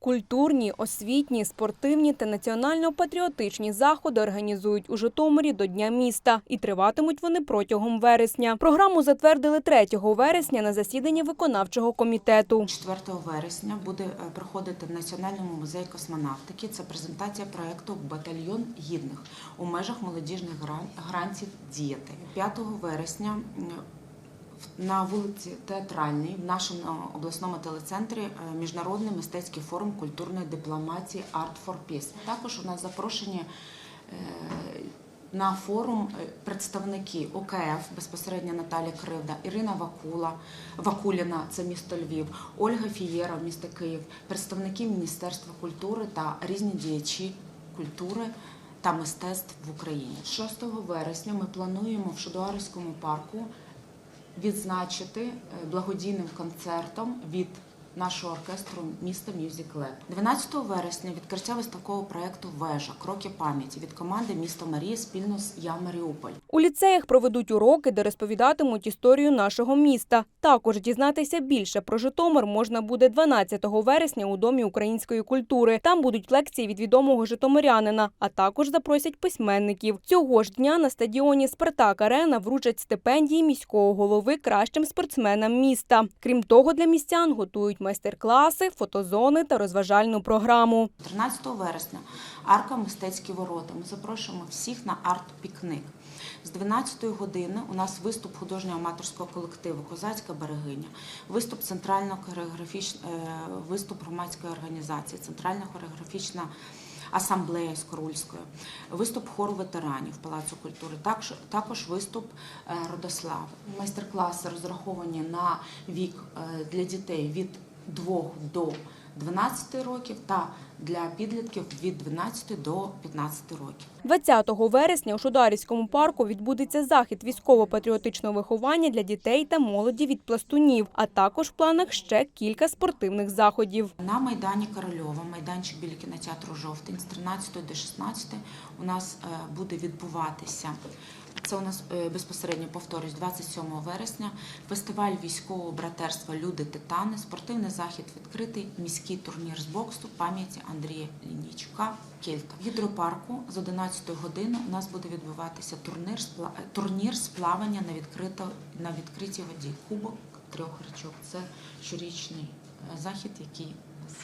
Культурні, освітні, спортивні та національно-патріотичні заходи організують у Житомирі до Дня міста. І триватимуть вони протягом вересня. Програму затвердили 3 вересня на засіданні виконавчого комітету. 4 вересня буде е, проходити в Національному музеї космонавтики. Це презентація проекту Батальйон гідних у межах молодіжних грантів діяти. 5 вересня на вулиці Театральній в нашому е, обласному телецентрі е, міжнародний мистецький форум культурної дипломатії Art for Peace. Також у нас запрошені е, на форум представники ОКФ, безпосередньо Наталя Кривда, Ірина Вакула, Вакуліна, це місто Львів, Ольга Фієра, місто Київ, представники Міністерства культури та різні діячі культури та мистецтв в Україні. 6 вересня ми плануємо в Шудуарівському парку відзначити е, благодійним концертом від нашого оркестру міста Music Lab. 12 вересня відкриття виставкового проекту Вежа Кроки пам'яті від команди Місто Марія спільно з Я Маріуполь. У ліцеях проведуть уроки, де розповідатимуть історію нашого міста. Також дізнатися більше про Житомир можна буде 12 вересня у Домі української культури. Там будуть лекції від відомого житомирянина, а також запросять письменників. Цього ж дня на стадіоні Спартак Арена вручать стипендії міського голови кращим спортсменам міста. Крім того, для містян готують майстер-класи, фотозони та розважальну програму. 13 вересня арка мистецькі ворота. Ми запрошуємо всіх на арт-пікник. З 12 години у нас виступ художнього аматорського колективу Козацька берегиня, виступ центрального хореографічного виступ громадської організації, центральна хореографічна. Асамблея з Скорульської, виступ хору ветеранів Палацу культури, також, також виступ е, Родослави. Майстер-класи розраховані на вік е, для дітей від 2 до 12 років та для підлітків від 12 до 15 років. 20 вересня у Шударівському парку відбудеться захід військово-патріотичного виховання для дітей та молоді від пластунів, а також в планах ще кілька спортивних заходів. На Майдані Корольова, майданчик біля кінотеатру Жовтень з 13 до 16 у нас е, буде відбуватися. Це у нас е, безпосередньо повторюсь, 27 вересня. Фестиваль військового братерства Люди Титани, спортивний захід відкритий, міський турнір з боксу пам'яті Андрія Лінійчука. Кілька в гідропарку з 11 години у нас буде відбуватися турнір е, турнір з плавання на відкрито на відкритій воді. Кубок трьох річок. Це щорічний е, захід, який нас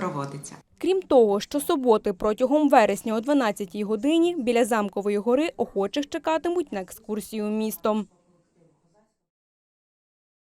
проводиться. Крім того, що суботи протягом вересня о 12 годині біля замкової гори охочих чекатимуть на екскурсію містом.